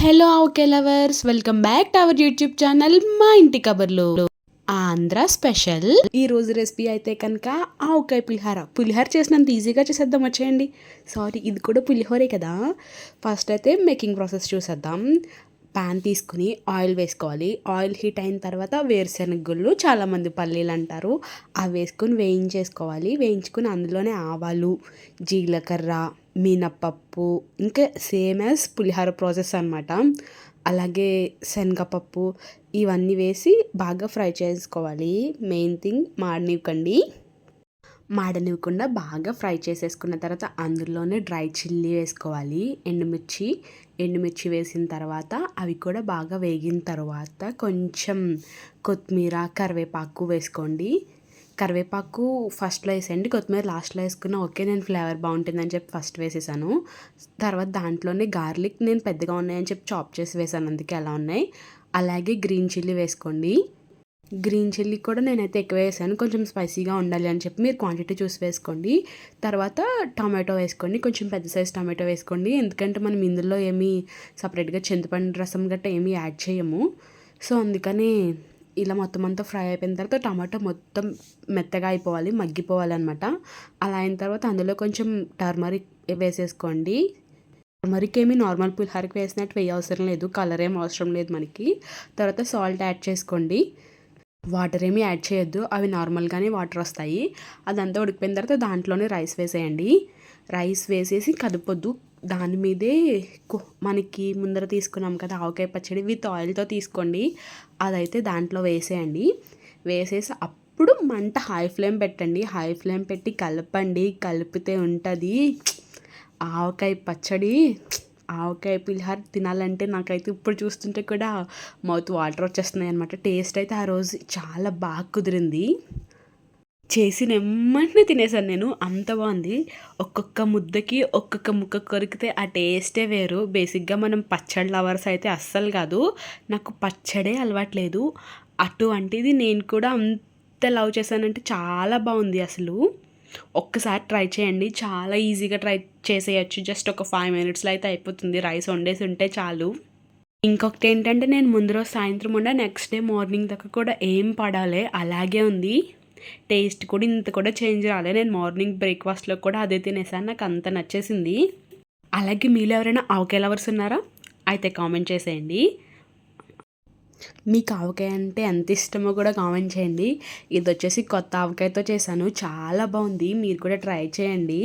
Hello okay lovers welcome back to our YouTube channel మా ఇంటి కబర్లో. Andhra special. ఈ రోజు రెసిపీ అయితే కనుక ఆవకాయ పులిహార. పులిహార చేసినంత ఈజీగా చేసేద్దాం వచ్చేయండి. సారీ ఇది కూడా పులిహోరే కదా. ఫస్ట్ అయితే మేకింగ్ ప్రాసెస్ చూసేద్దాం. ప్యాన్ తీసుకుని ఆయిల్ వేసుకోవాలి. ఆయిల్ హీట్ అయిన తర్వాత వేరుశెనగ గుళ్ళు చాలామంది పల్లీలు అంటారు. అవి వేసుకొని వేయించేసుకోవాలి. వేయించుకుని అందులోనే ఆవాలు జీలకర్ర మినపప్పు ఇంకా సేమ్ యాజ్ పులిహోర ప్రాసెస్ అనమాట అలాగే శనగపప్పు ఇవన్నీ వేసి బాగా ఫ్రై చేసుకోవాలి. Main thing మాడనివ్వకండి. మాడనివ్వకుండా బాగా ఫ్రై చేసేసుకున్న తర్వాత అందులోనే డ్రై చిల్లీ వేసుకోవాలి ఎండుమిర్చి. ఎండుమిర్చి వేసిన తర్వాత అవి కూడా బాగా వేగిన తర్వాత కొంచెం కొత్తిమీర కరివేపాకు వేసుకోండి. కరివేపాకు ఫస్ట్లో వేసేయండి కొత్తిమీర లాస్ట్లో వేసుకున్న ఓకే నేను ఫ్లేవర్ బాగుంటుందని చెప్పి ఫస్ట్ వేసేసాను. తర్వాత దాంట్లోనే గార్లిక్ నేను పెద్దగా ఉన్నాయని చెప్పి చాప్ చేసి వేసాను అందుకే అలా ఉన్నాయి. అలాగే గ్రీన్ చిల్లీ వేసుకోండి. గ్రీన్ చిల్లీ కూడా నేనైతే ఎక్కువ వేసాను. కొంచెం స్పైసీగా ఉండాలి అని చెప్పి మీరు క్వాంటిటీ చూసి వేసుకోండి. తర్వాత టమాటో వేసుకోండి. కొంచెం పెద్ద సైజ్ టమాటో వేసుకోండి. ఎందుకంటే మనం ఇందులో ఏమీ సపరేట్గా చింతపండు రసం గట్రా ఏమీ యాడ్ చేయము. సో అందుకని ఇలా మొత్తం అంతా ఫ్రై అయిపోయిన తర్వాత టమాటో మొత్తం మెత్తగా అయిపోవాలి మగ్గిపోవాలి అనమాట అలా అయిన తర్వాత అందులో కొంచెం టర్మరిక్ వేసేసుకోండి. టర్మరిక్ ఏమి నార్మల్ పులిహారకి వేసినట్టు వేయ అవసరం లేదు. కలర్ ఏం అవసరం లేదు మనకి. తర్వాత సాల్ట్ యాడ్ చేసుకోండి. వాటర్ ఏమీ యాడ్ చేయొద్దు. అవి నార్మల్గానే వాటర్ వస్తాయి. అదంతా ఉడికిపోయిన తర్వాత దాంట్లోనే రైస్ వేసేయండి. రైస్ వేసేసి కదపొద్దు. దాని మీదే మనకి ముందర తీసుకున్నాం కదా ఆవకాయ పచ్చడి విత్ ఆయిల్తో తీసుకోండి. అదైతే దాంట్లో వేసేయండి. వేసేసి అప్పుడు మంట హై ఫ్లేమ్ పెట్టండి. హై ఫ్లేమ్ పెట్టి కలపండి. కలిపితే ఉంటుంది. ఆవకాయ పచ్చడి ఆవకాయ పులిహార తినాలంటే నాకైతే ఇప్పుడు చూస్తుంటే కూడా మౌత్ వాటర్ వచ్చేస్తున్నాయి అనమాట టేస్ట్ అయితే ఆ రోజు చాలా బాగా కుదిరింది. చేసి నెమ్మటినే తినేసాను నేను. అంత బాగుంది. ఒక్కొక్క ముద్దకి ఒక్కొక్క ముక్క కొరికితే ఆ టేస్టే వేరు. బేసిక్గా మనం పచ్చడి లవర్స్ అయితే అస్సలు కాదు. నాకు పచ్చడే అలవాట్లేదు. అటువంటిది నేను కూడా అంత లవ్ చేశానంటే చాలా బాగుంది అసలు. ఒక్కసారి ట్రై చేయండి. చాలా ఈజీగా ట్రై చేసేయచ్చు. జస్ట్ ఒక ఫైవ్ మినిట్స్లో అయితే అయిపోతుంది. రైస్ వండేసి ఉంటే చాలు. ఇంకొకటి ఏంటంటే నేను ముందు రోజు సాయంత్రం ఉండ నెక్స్ట్ డే మార్నింగ్ దాకా కూడా ఏం పడాలి అలాగే ఉంది. టేస్ట్ కూడా ఇంత కూడా చేంజ్ రాలే. నేను మార్నింగ్ బ్రేక్ఫాస్ట్లో కూడా అదే తినేసాను. నాకు అంత నచ్చేసింది. అలాగే మీలో ఎవరైనా ఆవకాయ లవర్స్ ఉన్నారా? అయితే కామెంట్ చేసేయండి. మీకు ఆవకాయ అంటే ఎంత ఇష్టమో కూడా కామెంట్ చేయండి. ఇది వచ్చేసి కొత్త ఆవకాయతో చేశాను. చాలా బాగుంది. మీరు కూడా ట్రై చేయండి.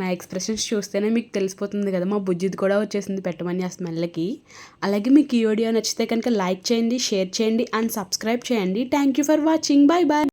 నా ఎక్స్ప్రెషన్స్ చూస్తేనే మీకు తెలిసిపోతుంది కదా మా బుజ్జిది కూడా వచ్చేసింది పెట్టమని ఆ స్మెల్కి. అలాగే మీకు ఈ వీడియో నచ్చితే కనుక లైక్ చేయండి షేర్ చేయండి అండ్ సబ్స్క్రైబ్ చేయండి. Thank you for watching. Bye bye